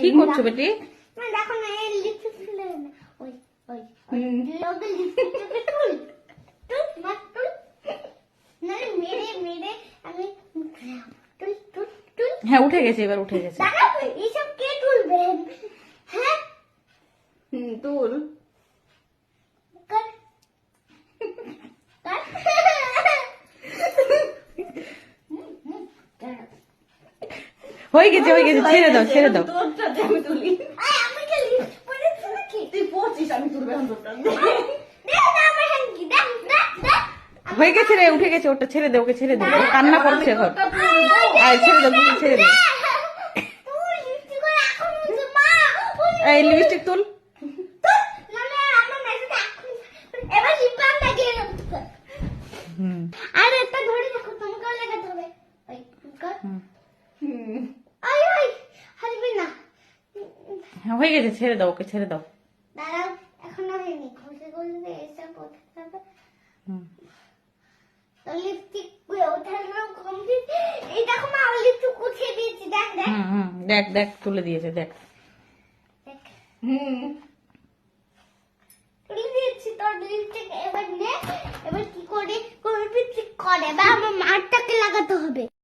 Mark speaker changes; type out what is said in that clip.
Speaker 1: কি করছ বেটি?
Speaker 2: দেখো না এই লিপস্টিক ফেলে ওই ওই
Speaker 1: হ্যাঁ উঠে গেছে এবার উঠে গেছে।
Speaker 2: এইসব কে তুলবে? হ্যাঁ?
Speaker 1: তুল। হয়ে গেছে হয়ে গেছে ছেড়ে দাও ছেড়ে দাও।
Speaker 3: তোরটাতে আমি তুলি।
Speaker 2: আমি
Speaker 3: তুই পড়ছিস আমি তুলবে
Speaker 1: হয়ে গেছে রে উঠে গেছে ওটা ছেড়ে দে ওকে ছেড়ে দে। ও কান্না করছে আয় ছেড়ে দে
Speaker 2: লিপস্টিক করে এখন হচ্ছে মা ওই
Speaker 1: এই লিপস্টিক তুল।
Speaker 2: আর একটা ধরে লাগাতে হবে ওই কর
Speaker 1: হুম।
Speaker 3: হুম।
Speaker 2: আই আই হাসবি না
Speaker 1: হ্যাঁ হয়ে গেছে ছেড়ে দাও ওকে ছেড়ে দাও।
Speaker 2: দাঁড়াও এখনও হয়নি। ঘষে ঘষে এসে কোথায় যাবে তো লিপস্টিক ওঠার কমপ্লিট এই দেখো মা লিপস্টিক উঠিয়ে দিয়েছি দেখ দেখ।
Speaker 1: হুম দেখ দেখ তুলে দিয়েছে দেখ।
Speaker 2: দেখ।
Speaker 3: হুম।
Speaker 2: তুলে দিয়েছি তোর লিপস্টিক এবার নে। এবার কি করে? কোন লিপস্টিক করে বা আমার মারটাকে লাগাতে হবে।